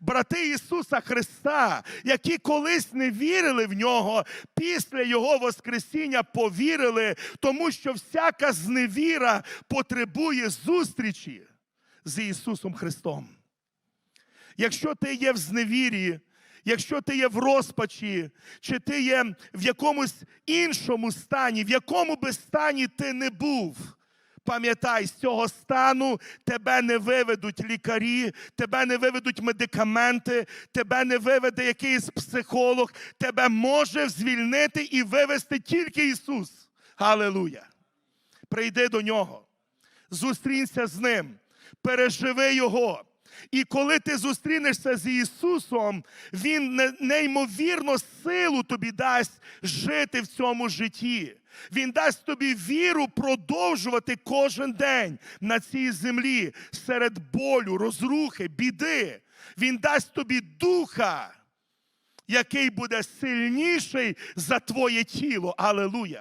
брати Ісуса Христа, які колись не вірили в нього, після Його Воскресіння повірили, тому що всяка зневіра потребує зустрічі з Ісусом Христом. Якщо ти є в зневірі, якщо ти є в розпачі, чи ти є в якомусь іншому стані, в якому би стані ти не був, пам'ятай, з цього стану тебе не виведуть лікарі, тебе не виведуть медикаменти, тебе не виведе якийсь психолог, тебе може звільнити і вивести тільки Ісус. Галилуя! Прийди до нього, зустрінься з ним, переживи його. І коли ти зустрінешся з Ісусом, Він неймовірно силу тобі дасть жити в цьому житті. Він дасть тобі віру продовжувати кожен день на цій землі серед болю, розрухи, біди. Він дасть тобі духа, який буде сильніший за твоє тіло. Алелуя!